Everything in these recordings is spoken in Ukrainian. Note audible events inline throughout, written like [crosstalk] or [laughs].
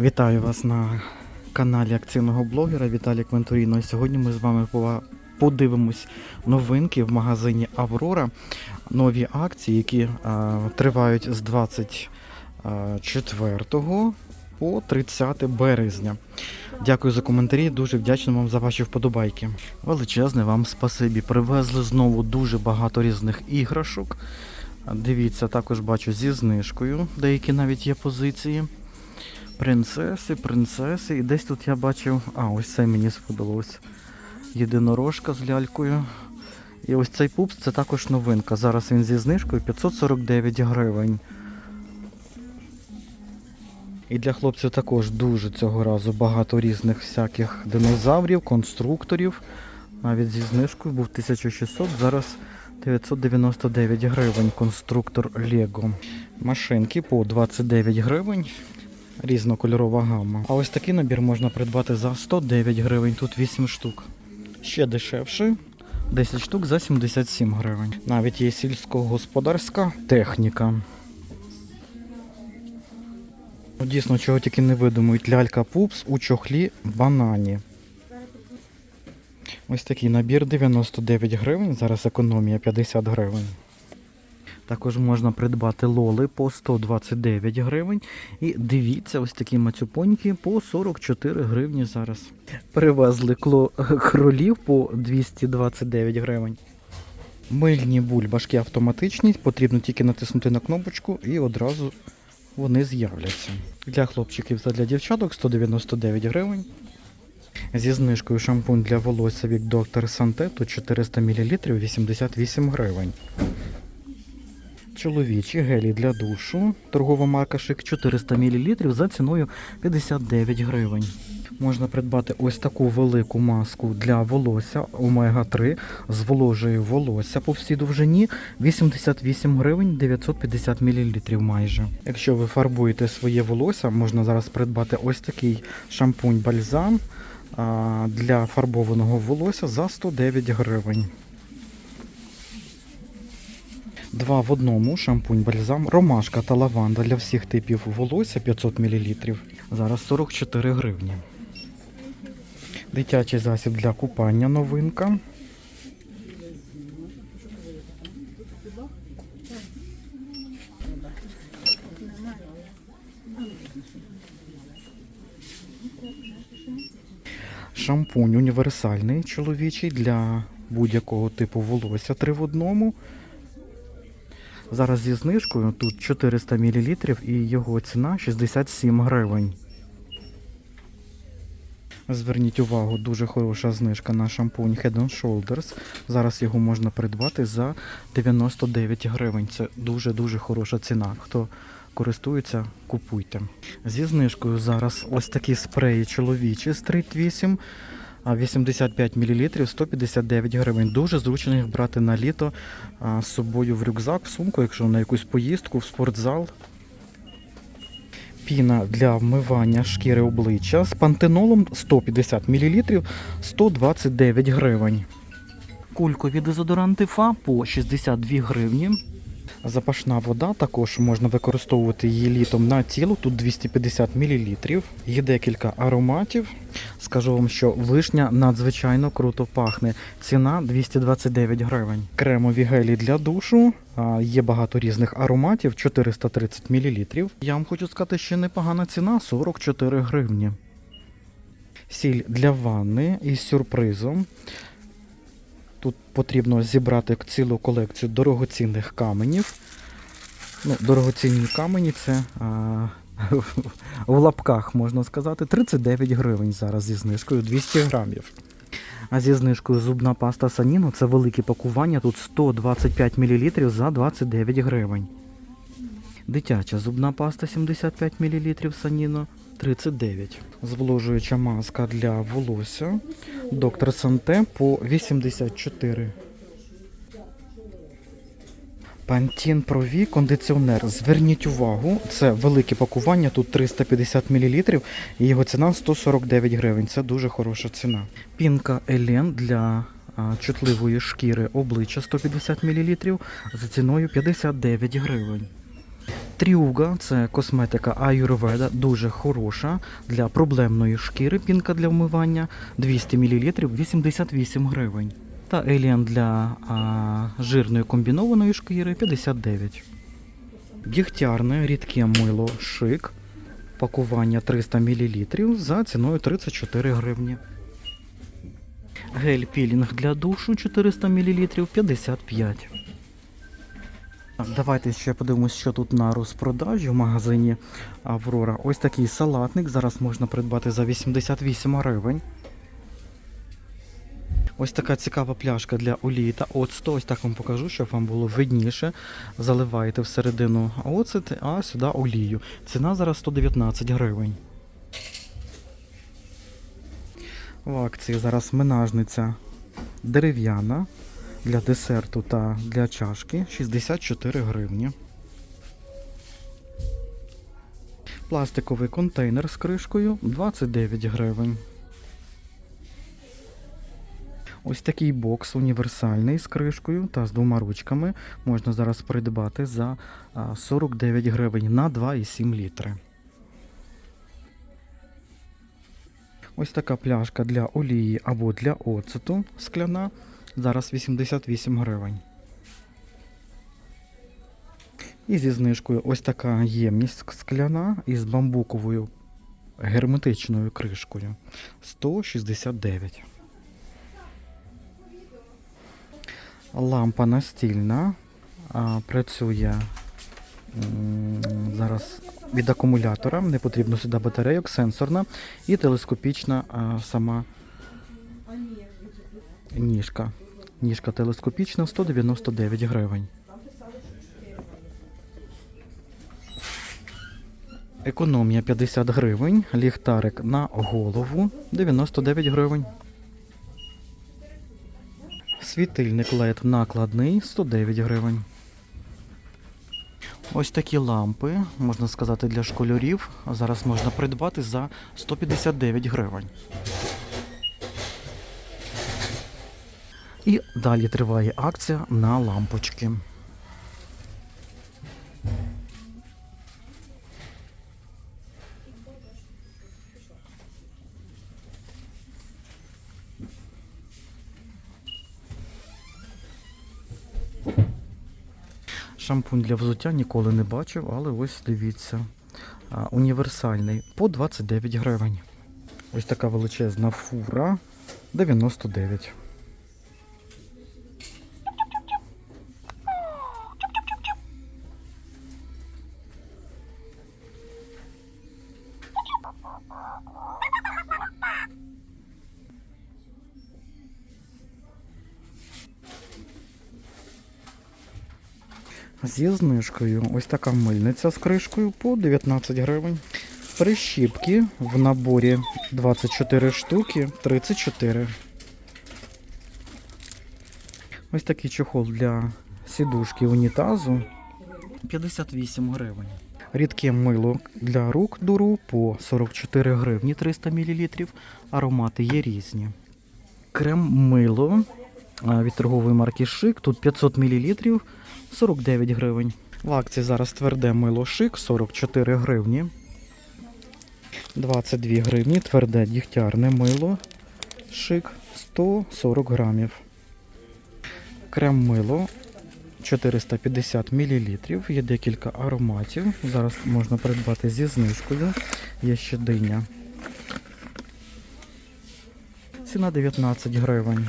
Вітаю вас на каналі акційного блогера Віталік Вентуріно. Сьогодні ми з вами подивимось новинки в магазині Аврора. Нові акції, які а, тривають з 24 по 30 березня. Дякую за коментарі, дуже вдячний вам за ваші вподобайки. Величезне вам спасибі. Привезли знову дуже багато різних іграшок. Дивіться, також бачу зі знижкою, деякі навіть є позиції. Принцеси, принцеси. І десь тут я бачив. А, ось це мені сподобалось. Єдинорожка з лялькою. І ось цей пупс це також новинка. Зараз він зі знижкою 549 гривень. І для хлопців також дуже цього разу багато різних всяких динозаврів, конструкторів. Навіть зі знижкою був 1600, зараз 999 гривень конструктор Лего. Машинки по 29 гривень. Різнокольорова гама. А ось такий набір можна придбати за 109 гривень, тут 8 штук. Ще дешевше. 10 штук за 77 гривень. Навіть є сільськогосподарська техніка. Ну, Дійсно, чого тільки не видумують лялька пупс у чохлі банані. Ось такий набір 99 гривень, зараз економія 50 гривень. Також можна придбати лоли по 129 гривень. І дивіться, ось такі мацюпоньки по 44 гривні зараз. Привезли [laughs] кролів по 229 гривень. Мильні бульбашки автоматичні, потрібно тільки натиснути на кнопочку і одразу вони з'являться. Для хлопчиків та для дівчаток 199 гривень. Зі знижкою шампунь для волосся від доктор Санте тут 400 мл 88 гривень. Чоловічі гелі для душу. Торгова марка Шик 400 мл за ціною 59 гривень. Можна придбати ось таку велику маску для волосся омега 3 зволожує волосся по всій довжині 88 гривень 950 мл майже. Якщо ви фарбуєте своє волосся, можна зараз придбати ось такий шампунь бальзам для фарбованого волосся за 109 гривень. Два в одному шампунь бальзам, ромашка та лаванда для всіх типів волосся 500 мл. Зараз 44 гривні. Дитячий засіб для купання новинка. Шампунь універсальний чоловічий для будь-якого типу волосся 3 в одному. Зараз зі знижкою тут 400 мл і його ціна 67 гривень. Зверніть увагу, дуже хороша знижка на шампунь Head and Shoulders. Зараз його можна придбати за 99 гривень. Це дуже-дуже хороша ціна. Хто користується, купуйте. Зі знижкою зараз ось такі спреї чоловічі Street 8. А 85 мл 159 гривень. Дуже зручно їх брати на літо з собою в рюкзак, в сумку, якщо на якусь поїздку, в спортзал. Піна для вмивання шкіри обличчя з пантенолом 150 мл 129 гривень. Кулькові дезодоранти ФА по 62 гривні. Запашна вода також можна використовувати її літом на тіло, тут 250 мл. Є декілька ароматів. Скажу вам, що вишня надзвичайно круто пахне. Ціна 229 гривень. Кремові гелі для душу. Є багато різних ароматів, 430 мл. Я вам хочу сказати, що непогана ціна 44 гривні. Сіль для ванни із сюрпризом. Тут потрібно зібрати цілу колекцію дорогоцінних каменів. Ну, дорогоцінні камені це а, [laughs] в лапках, можна сказати, 39 гривень зараз зі знижкою 200 грамів. А зі знижкою зубна паста Саніно це велике пакування, тут 125 мл за 29 гривень. Дитяча зубна паста 75 мл Саніно 39. Зволожуюча маска для волосся. Доктор Санте по 84. Пантін Прові кондиціонер. Зверніть увагу, це велике пакування, тут 350 мл і його ціна 149 гривень. Це дуже хороша ціна. Пінка Елен для чутливої шкіри обличчя 150 мл за ціною 59 гривень. Трюга це косметика Аюрведа, дуже хороша для проблемної шкіри, пінка для вмивання 200 мл 88 гривень. Та Еліан для а, жирної комбінованої шкіри 59. Дігтярне рідке мило шик. Пакування 300 мл за ціною 34 гривні. Гель пілінг для душу 400 мл 55. Давайте ще подивимось, що тут на розпродажі в магазині Аврора. Ось такий салатник. Зараз можна придбати за 88 гривень. Ось така цікава пляшка для олії та оцту. Ось так вам покажу, щоб вам було видніше. Заливаєте всередину оцет, а сюди олію. Ціна зараз 119 гривень. В акції зараз менажниця дерев'яна для десерту та для чашки 64 гривні. Пластиковий контейнер з кришкою 29 гривень. Ось такий бокс універсальний з кришкою та з двома ручками можна зараз придбати за 49 гривень на 2,7 літри. Ось така пляшка для олії або для оцету скляна. Зараз 88 гривень. І зі знижкою ось така ємність скляна із бамбуковою герметичною кришкою 169. Лампа настільна. А, працює зараз від акумулятора, не потрібно сюди батарейок, сенсорна і телескопічна а, сама ніжка. Ніжка телескопічна 199 гривень. Економія 50 гривень, ліхтарик на голову 99 гривень. Світильник LED накладний 109 гривень. Ось такі лампи, можна сказати, для школярів. Зараз можна придбати за 159 гривень. І далі триває акція на лампочки. Шампунь для взуття ніколи не бачив, але ось дивіться. Універсальний по 29 гривень. Ось така величезна фура 99. Зі знижкою ось така мильниця з кришкою по 19 гривень. Прищіпки в наборі 24 штуки 34. Ось такий чохол для сідушки унітазу 58 гривень. Рідке мило для рук дуру по 44 гривні 300 мл. Аромати є різні. Крем мило від торгової марки Шик. Тут 500 мл 49 гривень. В акції зараз тверде мило Шик 44 гривні. 22 гривні. Тверде дігтярне мило Шик 140 грамів. Крем мило 450 мл. Є декілька ароматів. Зараз можна придбати зі знижкою. Є ще диня. Ціна 19 гривень.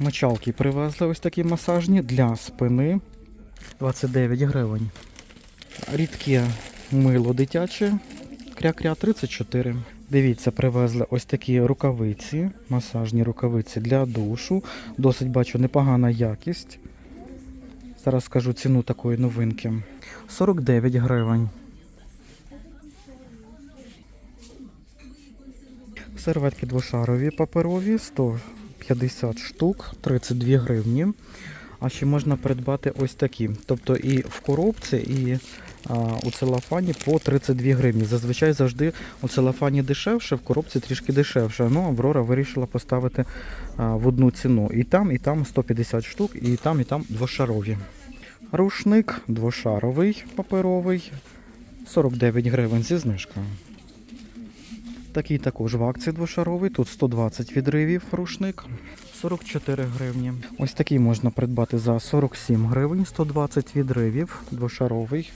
Мочалки привезли ось такі масажні для спини 29 гривень. Рідке мило дитяче, кря-кря 34. Дивіться, привезли ось такі рукавиці, масажні рукавиці для душу. Досить бачу непогана якість. Зараз скажу ціну такої новинки. 49 гривень. Серветки двошарові паперові 150 штук, 32 гривні. А ще можна придбати ось такі. Тобто і в коробці, і а, у целофані по 32 гривні. Зазвичай завжди у целофані дешевше, в коробці трішки дешевше. Ну, Аврора вирішила поставити а, в одну ціну. І там, і там 150 штук, і там, і там двошарові. Рушник двошаровий паперовий 49 гривень зі знижкою. Такий також в акції двошаровий. Тут 120 відривів рушник. 44 гривні. Ось такий можна придбати за 47 гривень, 120 відривів, двошаровий.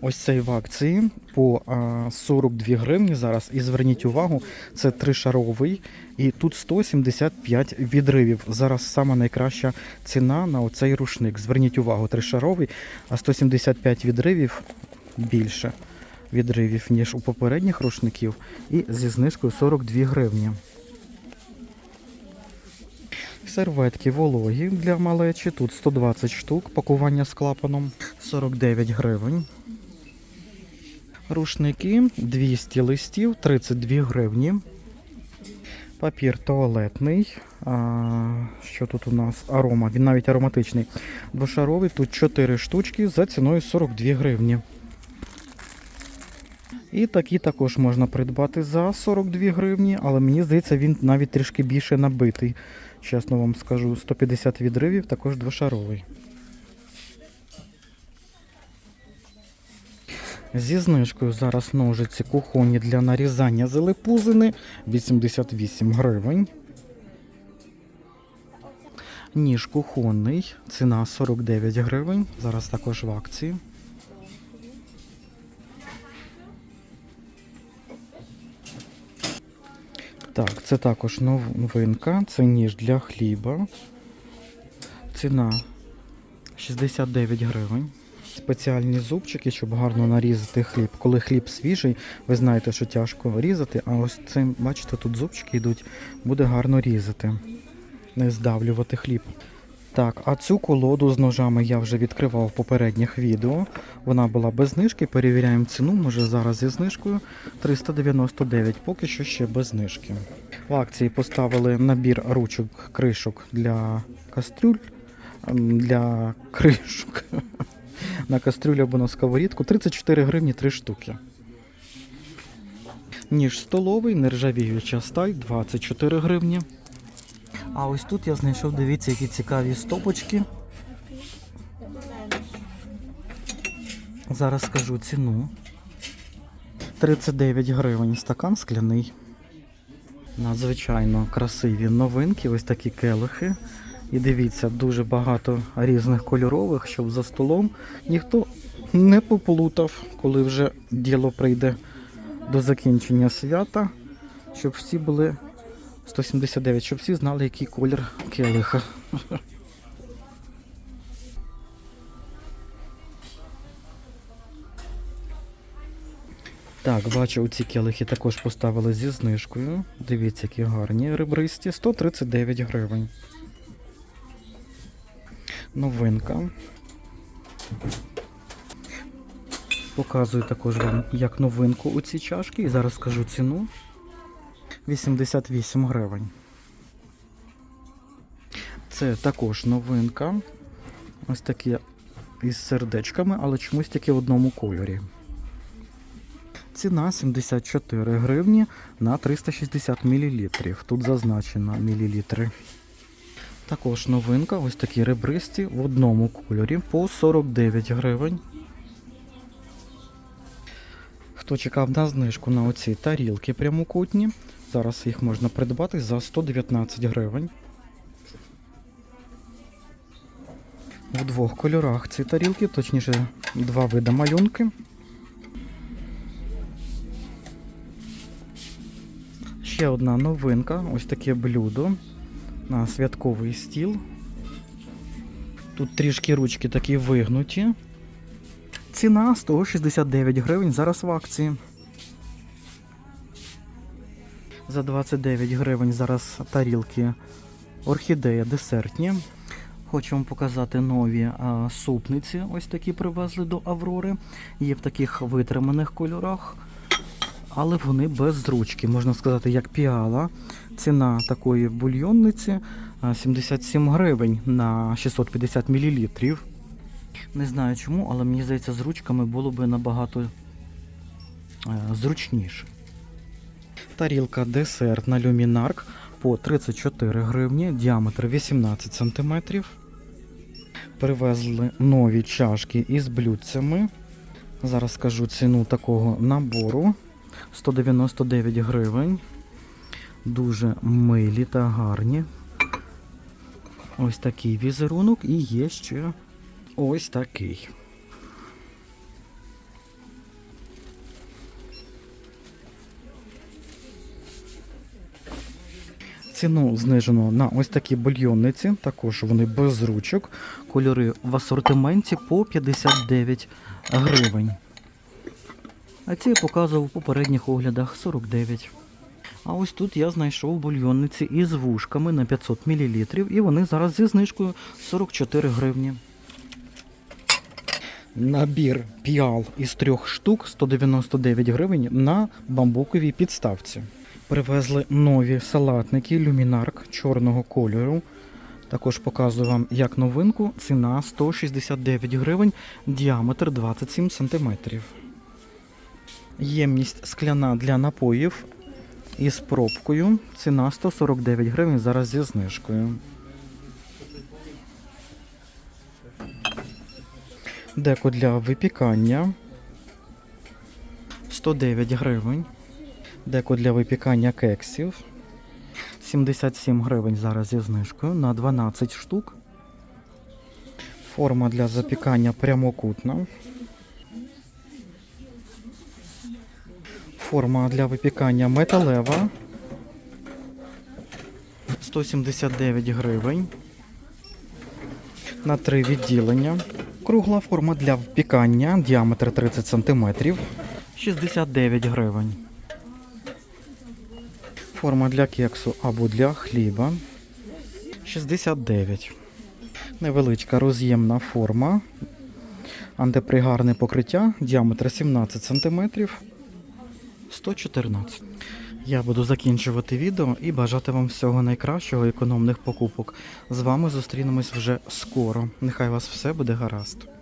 Ось цей в акції по 42 гривні зараз. І зверніть увагу, це тришаровий. І тут 175 відривів. Зараз сама найкраща ціна на оцей рушник. Зверніть увагу, тришаровий, а 175 відривів більше відривів, ніж у попередніх рушників. І зі знижкою 42 гривні. Серветки вологі для малечі. Тут 120 штук, пакування з клапаном 49 гривень. Рушники 200 листів, 32 гривні. Папір туалетний. А, що тут у нас? Арома, він навіть ароматичний. Двошаровий, тут 4 штучки за ціною 42 гривні. І такі також можна придбати за 42 гривні, але мені здається, він навіть трішки більше набитий. Чесно вам скажу, 150 відривів, також двошаровий. Зі знижкою зараз ножиці кухонні для нарізання зелепузини 88 гривень. Ніж кухонний, ціна 49 гривень. Зараз також в акції. Так, це також нов- новинка. Це ніж для хліба. Ціна 69 гривень. Спеціальні зубчики, щоб гарно нарізати хліб. Коли хліб свіжий, ви знаєте, що тяжко різати, а ось цим, бачите, тут зубчики йдуть, буде гарно різати, не здавлювати хліб. Так, а цю колоду з ножами я вже відкривав в попередніх відео. Вона була без знижки. Перевіряємо ціну, може зараз зі знижкою 399, поки що ще без знижки. В акції поставили набір ручок кришок для кастрюль, ем, для кришок [laughs] на кастрюлю або на сковорідку 34 гривні 3 штуки. Ніж столовий, нержавіюча сталь 24 гривні. А ось тут я знайшов, дивіться, які цікаві стопочки. Зараз скажу ціну. 39 гривень стакан скляний. Надзвичайно красиві новинки, ось такі келихи. І дивіться, дуже багато різних кольорових, щоб за столом ніхто не поплутав, коли вже діло прийде до закінчення свята, щоб всі були 179, щоб всі знали, який колір келиха. Так, бачу, ці келихи також поставили зі знижкою. Дивіться, які гарні ребристі. 139 гривень. Новинка. Показую також вам як новинку у ці чашки. І зараз скажу ціну. 88 гривень. Це також новинка. Ось такі із сердечками, але чомусь тільки в одному кольорі. Ціна 74 гривні на 360 мл. Тут зазначено мілілітри. Також новинка, ось такі ребристі в одному кольорі по 49 гривень. Хто чекав на знижку на оці тарілки прямокутні, зараз їх можна придбати за 119 гривень. В двох кольорах ці тарілки, точніше, два види малюнки. Ще одна новинка, ось таке блюдо на святковий стіл. Тут трішки ручки такі вигнуті. Ціна 169 гривень, зараз в акції. За 29 гривень зараз тарілки орхідея десертні. Хочу вам показати нові а, супниці. Ось такі привезли до Аврори. Є в таких витриманих кольорах, але вони без ручки, можна сказати, як піала. Ціна такої бульйонниці 77 гривень на 650 мл. Не знаю чому, але мені здається, з ручками було би набагато е, зручніше. Тарілка десертна люмінарк по 34 гривні, діаметр 18 см. Привезли нові чашки із блюдцями. Зараз скажу ціну такого набору. 199 гривень. Дуже милі та гарні. Ось такий візерунок і є ще ось такий. Ціну знижено на ось такі бульйонниці, також вони без ручок. Кольори в асортименті по 59 гривень. А ці я показував у попередніх оглядах 49. А ось тут я знайшов бульйонниці із вушками на 500 мл, і вони зараз зі знижкою 44 гривні. Набір піал із трьох штук 199 гривень на бамбуковій підставці. Привезли нові салатники люмінарк чорного кольору. Також показую вам як новинку. Ціна 169 гривень, діаметр 27 см. Ємність скляна для напоїв із пробкою. Ціна 149 гривень зараз зі знижкою. Деко для випікання 109 гривень. Деко для випікання кексів 77 гривень зараз зі знижкою на 12 штук. Форма для запікання прямокутна. Форма для випікання металева 179 гривень. На три відділення. Кругла форма для впікання, діаметр 30 см 69 гривень. Форма для кексу або для хліба 69. Невеличка роз'ємна форма. Антипригарне покриття, діаметр 17 см 114. Я буду закінчувати відео і бажати вам всього найкращого економних покупок. З вами зустрінемось вже скоро. Нехай вас все буде гаразд.